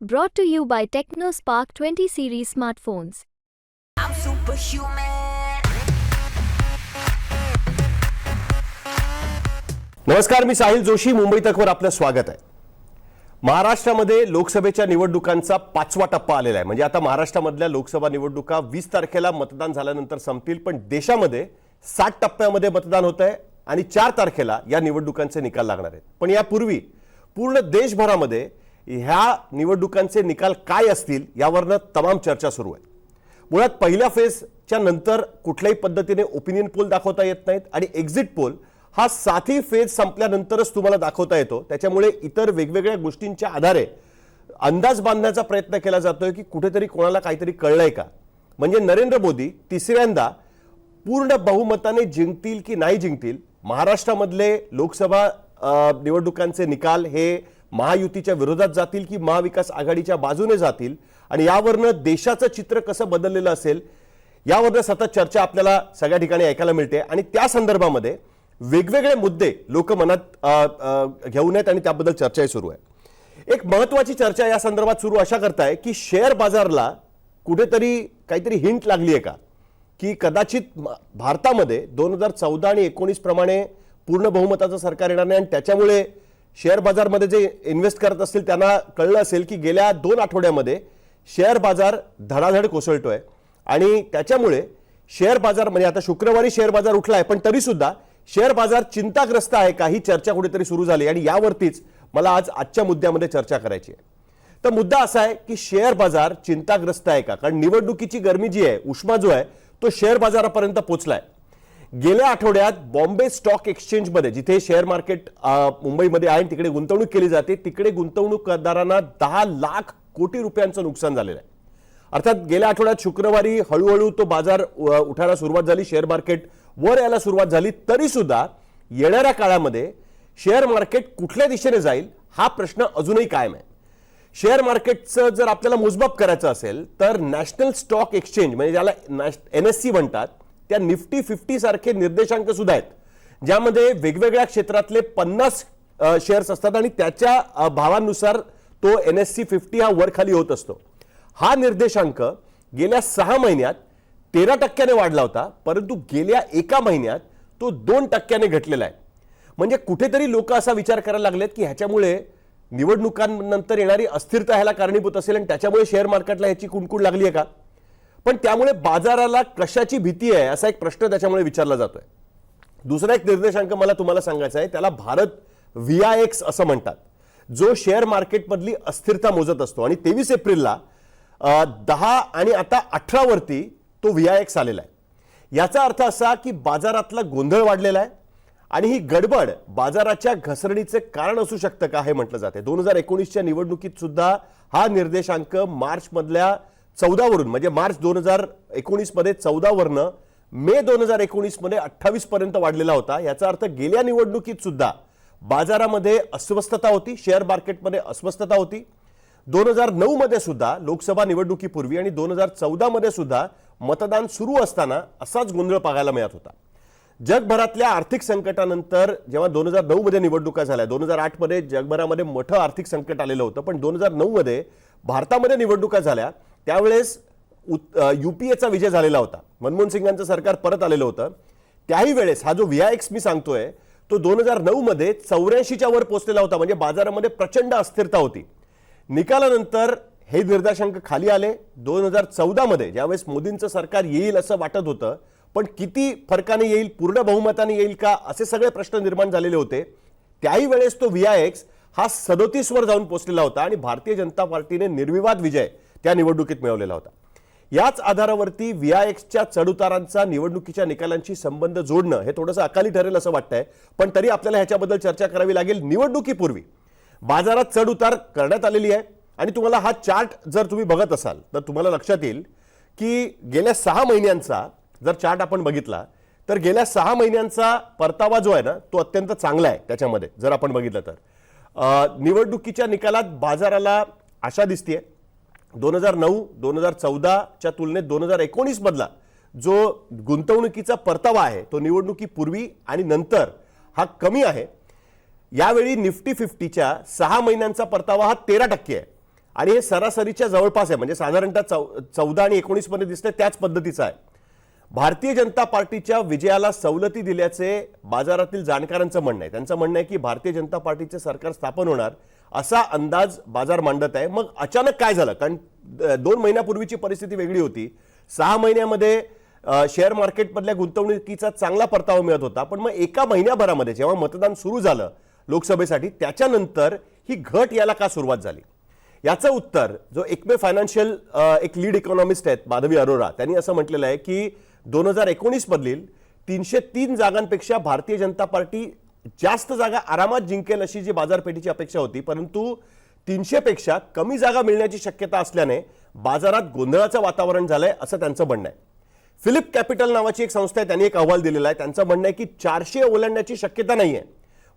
Brought to you by TechnoSpark 20 series smartphones. I'm superhuman. नमस्कार मी साहिल जोशी मुंबई तकवर आपलं स्वागत आहे महाराष्ट्रामध्ये लोकसभेच्या निवडणुकांचा पाचवा टप्पा आलेला आहे म्हणजे आता महाराष्ट्रामधल्या लोकसभा निवडणुका वीस तारखेला मतदान झाल्यानंतर संपतील पण देशामध्ये सात टप्प्यामध्ये मतदान होत आहे आणि चार तारखेला या निवडणुकांचे निकाल लागणार आहेत पण यापूर्वी पूर्ण देशभरामध्ये ह्या निवडणुकांचे निकाल काय असतील यावरनं तमाम चर्चा सुरू आहे. मुळात पहिल्या फेजच्या नंतर कुठल्याही पद्धतीने ओपिनियन पोल दाखवता येत नाहीत आणि एक्झिट पोल हा साथी फेज संपल्यानंतरच तुम्हाला दाखवता येतो. त्याच्यामुळे इतर वेगवेगळ्या गोष्टींच्या आधारे अंदाज बांधण्याचा प्रयत्न केला जातोय की कुठेतरी कोणाला काहीतरी कळलंय का? म्हणजे नरेंद्र मोदी तिसऱ्यांदा पूर्ण बहुमताने जिंकतील की नाही जिंकतील? महाराष्ट्रामधले लोकसभा निवडणुकांचे निकाल हे महायुतीच्या विरोधात जातील की महाविकास आघाडीच्या बाजूने जातील? आणि यावरनं देशाचं चित्र कसं बदललेलं असेल? यावरनं सतत चर्चा आपल्याला सगळ्या ठिकाणी ऐकायला मिळते. आणि त्या संदर्भामध्ये वेगवेगळे मुद्दे लोक मनात घेऊन आहेत आणि त्याबद्दल चर्चाही सुरू आहे. एक महत्वाची चर्चा या संदर्भात सुरू अशा करताय की शेअर बाजारला कुठेतरी काहीतरी हिंट लागली आहे का? की कदाचित भारतामध्ये दोन हजार चौदा आणि एकोणीस प्रमाणे पूर्ण बहुमताचं सरकार येणार नाही आणि त्याच्यामुळे शेअर बाजारमध्ये जे इन्व्हेस्ट करत असतील त्यांना कळलं असेल की गेल्या दोन आठवड्यामध्ये शेअर बाजार धडाधड कोसळतोय. आणि त्याच्यामुळे शेअर बाजार म्हणजे आता शुक्रवारी शेअर बाजार उठला आहे पण तरीसुद्धा शेअर बाजार चिंताग्रस्त आहे. का ही चर्चा कुठेतरी सुरू झाली आणि यावरतीच मला आज आजच्या मुद्द्यामध्ये चर्चा करायची आहे. तर मुद्दा असा आहे की शेअर बाजार चिंताग्रस्त आहे का? कारण निवडणुकीची गरमी जी आहे उष्मा जो आहे तो शेअर बाजारापर्यंत पोहोचलाय गेल्या आठवड्यात बॉम्बे स्टॉक एक्सचेंजमध्ये जिथे शेअर मार्केट मुंबईमध्ये आहे तिकडे गुंतवणूक केली जाते तिकडे गुंतवणूकदारांना दहा लाख कोटी रुपयांचं नुकसान झालेलं आहे. अर्थात गेल्या आठवड्यात शुक्रवारी हळूहळू तो बाजार उठायला सुरुवात झाली शेअर मार्केट वर यायला सुरुवात झाली तरी सुद्धा येणाऱ्या काळामध्ये शेअर मार्केट कुठल्या दिशेने जाईल हा प्रश्न अजूनही कायम आहे. शेअर मार्केटचं जर आपल्याला मोजमाप करायचं असेल तर नॅशनल स्टॉक एक्सचेंज म्हणजे ज्याला एन एस सी म्हणतात त्या निफ्टी फिफ्टी सारखे निर्देशांक सुद्धा आहेत ज्यामध्ये वेगवेगळ्या क्षेत्रातले पन्नास शेअर्स असतात आणि त्याच्या भावानुसार तो एन एस सी फिफ्टी हा वर खाली होत असतो. हा निर्देशांक गेल्या सहा महिन्यात तेरा टक्क्याने वाढला होता परंतु गेल्या एका महिन्यात तो दोन टक्क्याने घटलेला आहे. म्हणजे कुठेतरी लोक असा विचार करायला लागलेत की ह्याच्यामुळे निवडणुकांनंतर येणारी अस्थिरता ह्याला कारणीभूत असेल आणि त्याच्यामुळे शेअर मार्केटला ह्याची कुणकुण लागली आहे का? पण त्यामुळे बाजाराला कशाची भीती आहे असा एक प्रश्न त्याच्यामुळे विचारला जातोय. दुसरा एक निर्देशांक मला तुम्हाला सांगायचा आहे त्याला भारत व्ही आय एक्स असं म्हणतात. जो शेअर मार्केटमधली अस्थिरता मोजत असतो आणि तेवीस एप्रिलला दहा आणि आता अठरावरती तो व्ही आय एक्स आलेला आहे. याचा अर्थ असा की बाजारातला गोंधळ वाढलेला आहे आणि ही गडबड बाजाराच्या घसरणीचे कारण असू शकतं का हे म्हटलं जाते. दोन हजार एकोणीसच्या निवडणुकीत सुद्धा हा निर्देशांक मार्चमधल्या चौदावरून म्हणजे मार्च दोन हजार एकोणीसमध्ये चौदावरनं मे दोन हजार एकोणीसमध्ये अठ्ठावीसपर्यंत वाढलेला होता. याचा अर्थ गेल्या निवडणुकीत सुद्धा बाजारामध्ये अस्वस्थता होती शेअर मार्केटमध्ये अस्वस्थता होती. दोन हजार नऊ मध्ये सुद्धा लोकसभा निवडणुकीपूर्वी आणि दोन हजार चौदामध्ये सुद्धा मतदान सुरू असताना असाच गोंधळ पाहायला मिळत होता. जगभरातल्या आर्थिक संकटानंतर जेव्हा दोन हजार नऊ मध्ये निवडणुका झाल्या दोन हजार आठमध्ये जगभरामध्ये मोठं आर्थिक संकट आलेलं होतं पण दोन हजार नऊमध्ये भारतामध्ये निवडणुका झाल्या. त्यावेळेस युपीएचा विजय झालेला होता. मनमोहन सिंगांचं सरकार परत आलेलं होतं. त्याही वेळेस हा जो व्ही आय एक्स मी सांगतोय तो दोन हजार नऊ मध्ये चौऱ्याऐंशीच्या वर पोचलेला होता. म्हणजे बाजारामध्ये प्रचंड अस्थिरता होती. निकालानंतर हे निर्देशांक खाली आले. दोन हजार चौदामध्ये ज्यावेळेस मोदींचं सरकार येईल असं वाटत होतं पण किती फरकाने येईल पूर्ण बहुमताने येईल का असे सगळे प्रश्न निर्माण झालेले होते. त्याही वेळेस तो व्ही आय एक्स हा सदोतीसवर जाऊन पोचलेला होता आणि भारतीय जनता पार्टीने निर्विवाद विजय त्या निवडणुकीत मिळवलेला होता. याच आधारावरती व्ही आय एक्सच्या चढउतारांचा निवडणुकीच्या निकालांशी संबंध जोडणं हे थोडंसं अकाली ठरेल असं वाटतंय पण तरी आपल्याला ह्याच्याबद्दल चर्चा करावी लागेल निवडणुकीपूर्वी. बाजारात चढउतार करण्यात आलेली आहे आणि तुम्हाला हा चार्ट जर तुम्ही बघत असाल तर तुम्हाला लक्षात येईल की गेल्या सहा महिन्यांचा जर चार्ट आपण बघितला तर गेल्या सहा महिन्यांचा परतावा जो आहे ना तो अत्यंत चांगला आहे त्याच्यामध्ये जर आपण बघितलं तर. निवडणुकीच्या निकालात बाजाराला आशा दिसतीये. दोन हजार नऊ दोन हजार चौदाच्या तुलनेत दोन हजार एकोणीसमधला जो गुंतवणुकीचा परतावा आहे तो निवडणुकीपूर्वी आणि नंतर हा कमी आहे. यावेळी निफ्टी फिफ्टीच्या सहा महिन्यांचा परतावा हा तेरा टक्के आहे. आणि हे सरासरीच्या जवळपास आहे म्हणजे साधारणतः चौ चौदा आणि एकोणीसमध्ये दिसतंय त्याच पद्धतीचं आहे. भारतीय जनता पार्टीच्या विजयाला सवलती दिल्याचे बाजारातील जाणकारांचं म्हणणं आहे. त्यांचं म्हणणं आहे की भारतीय जनता पार्टीचे सरकार स्थापन होणार असा अंदाज बाजार मांडत आहे. मग अचानक काय झालं? कारण दोन महिन्यापूर्वीची परिस्थिती वेगळी होती. सहा महिन्यामध्ये शेअर मार्केटमधल्या गुंतवणुकीचा चांगला परतावा मिळत होता. पण मग एका महिन्याभरामध्ये जेव्हा मतदान सुरू झालं लोकसभेसाठी त्याच्यानंतर ही घट याला का सुरुवात झाली? याचं उत्तर जो एकमे फायनान्शियल एक लीड इकॉनॉमिस्ट आहेत माधवी अरोरा त्यांनी असं म्हटलेलं आहे की दोन हजार एकोणीसमधील तीनशे तीन जागांपेक्षा भारतीय जनता पार्टी जास्त जागा आरामात जिंकेल अशी जी बाजारपेठेची अपेक्षा होती परंतु तीनशेपेक्षा कमी जागा मिळण्याची शक्यता असल्याने बाजारात गोंधळाचं वातावरण झालंय असं त्यांचं म्हणणं आहे. फिलिप कॅपिटल नावाची एक संस्था आहे त्यांनी एक अहवाल दिलेला आहे. त्यांचं म्हणणं आहे की चारशे ओलांडण्याची शक्यता नाहीये.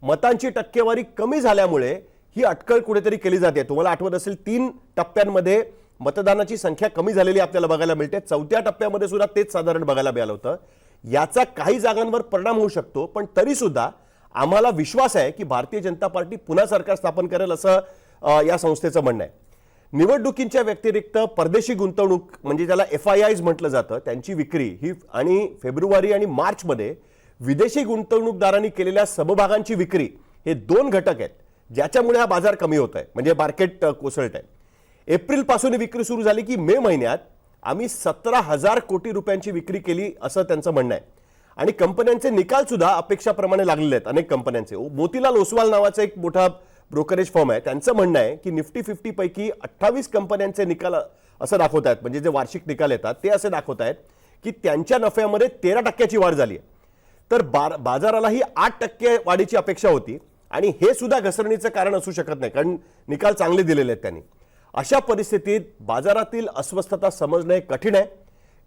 मतांची टक्केवारी कमी झाल्यामुळे ही अटकळ कुठेतरी केली जाते. तुम्हाला आठवत असेल तीन टप्प्यांमध्ये मतदानाची संख्या कमी झालेली आपल्याला बघायला मिळते. चौथ्या टप्प्यामध्ये सुद्धा तेच साधारण बघायला मिळालं होतं. याचा काही जागांवर परिणाम होऊ शकतो पण तरीसुद्धा आम्हाला विश्वास आहे की भारतीय जनता पार्टी पुन्हा सरकार स्थापन करेल असं या संस्थेचं म्हणणं आहे. निवडणुकींच्या व्यतिरिक्त परदेशी गुंतवणूक म्हणजे ज्याला एफ आय आयज म्हटलं जातं त्यांची विक्री ही आणि फेब्रुवारी आणि मार्चमध्ये विदेशी गुंतवणूकदारांनी केलेल्या समभागांची विक्री हे दोन घटक आहेत ज्याच्यामुळे हा बाजार कमी होत आहे म्हणजे मार्केट कोसळत आहे. एप्रिलपासून विक्री सुरू झाली की मे महिन्यात आम्ही सतरा हजार कोटी रुपयांची विक्री केली असं त्यांचं म्हणणं आहे. आणि कंपन्यांचे निकाल सुद्धा अपेक्षाप्रमाणे लागलेले आहेत अनेक कंपन्यांचे. मोतीलाल ओसवाल नावाचा एक मोठा ब्रोकरेज फॉर्म आहे. त्यांचं म्हणणं आहे की निफ्टी फिफ्टी पैकी अठ्ठावीस कंपन्यांचे निकाल असं दाखवत आहेत म्हणजे जे वार्षिक निकाल येतात ते असे दाखवत आहेत की त्यांच्या नफ्यामध्ये तेरा टक्क्याची वाढ झाली आहे. तर बार बाजारालाही आठ टक्के वाढीची अपेक्षा होती आणि हे सुद्धा घसरणीचं कारण असू शकत नाही कारण निकाल चांगले दिलेले आहेत त्यांनी. अशा परिस्थितीत बाजारातील अस्वस्थता समजणं हे कठीण आहे.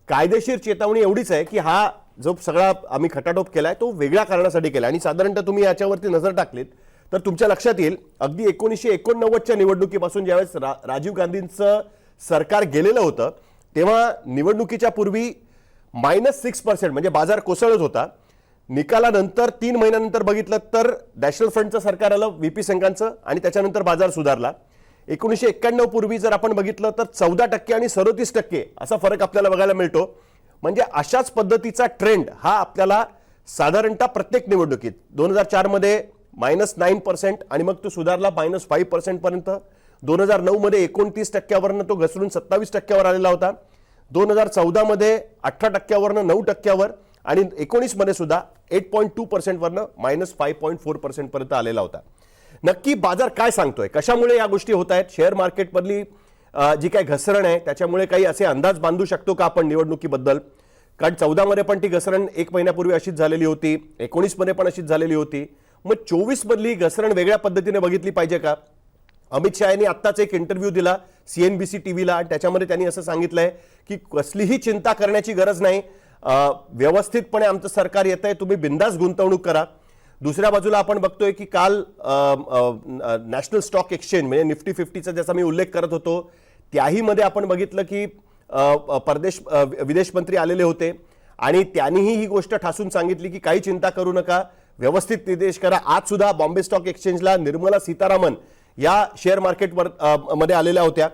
कायदेशीर चेतावणी एवढीच आहे की हा जो सगळा आम्ही खटाटोप केलाय तो वेगळ्या कारणासाठी केला आणि साधारणतः तुम्ही याच्यावरती नजर टाकलीत तर तुमच्या लक्षात येईल अगदी एकोणीसशे एकोणनव्वदच्या निवडणुकीपासून ज्यावेळेस रा, राजीव गांधींचं सरकार गेलेलं होतं तेव्हा निवडणुकीच्या पूर्वी मायनस सिक्स पर्सेंट म्हणजे बाजार कोसळत होता. निकालानंतर तीन महिन्यानंतर बघितलं तर नॅशनल फ्रंटचं सरकार आलं व्हीपी संघांचं आणि त्याच्यानंतर बाजार सुधारला. एकोणीसशे एक्क्याण्णव पूर्वी जर आपण बघितलं तर चौदा टक्के आणि सदोतीस टक्के असा फरक आपल्याला बघायला मिळतो. म्हणजे अशाच पद्धतीचा ट्रेंड हा आपल्याला साधारणतः प्रत्येक निवडणुकीत दोन हजार चारमध्ये मायनस नाईन पर्सेंट आणि मग तो सुधारला मायनस फाईव्ह पर्सेंटपर्यंत दोन हजार नऊमध्ये एकोणतीस टक्क्यावरनं तो घसरून सत्तावीस टक्क्यावर आलेला होता. दोन हजार चौदामध्ये अठरा टक्क्यावरनं नऊ टक्क्यावर आणि एकोणीसमध्ये सुद्धा एट पॉईंट टू पर्सेंटवरनं मायनस फाईव्ह पॉईंट फोर पर्सेंटपर्यंत आलेला होता. नक्की बाजार काय सांगतोय? कशामुळे या गोष्टी होत आहेत? शेअर मार्केटमधली जी काही घसरण आहे त्याच्यामुळे काही असे अंदाज बांधू शकतो का आपण निवडणुकीबद्दल? कारण चौदामध्ये पण ती घसरण एक महिन्यापूर्वी अशीच झालेली होती एकोणीसमध्ये पण अशीच झालेली होती. मग चोवीसमधली घसरण वेगळ्या पद्धतीने बघितली पाहिजे का? अमित शहा यांनी आत्ताच एक इंटरव्ह्यू दिला सीएनबीसी टीव्हीला आणि त्याच्यामध्ये त्यांनी असं सांगितलंय की कसलीही चिंता करण्याची गरज नाही. व्यवस्थितपणे आमचं सरकार येत आहे तुम्ही बिंदास गुंतवणूक करा. दुसऱ्या बाजूला आपण बघतोय की काल नॅशनल स्टॉक एक्सचेंज म्हणजे निफ्टी फिफ्टीचा ज्याचा मी उल्लेख करत होतो त्याही मध्ये आपण बघितलं की परदेश विदेश मंत्री आलेले होते. आणि त्यांनीही ही गोष्ट ठासून सांगितली की काही चिंता करू नका व्यवस्थित निर्देश करा. आज सुद्धा बॉम्बे स्टॉक एक्सचेंजला निर्मला सीतारामन या शेअर मार्केटवर मध्ये आलेल्या होत्या.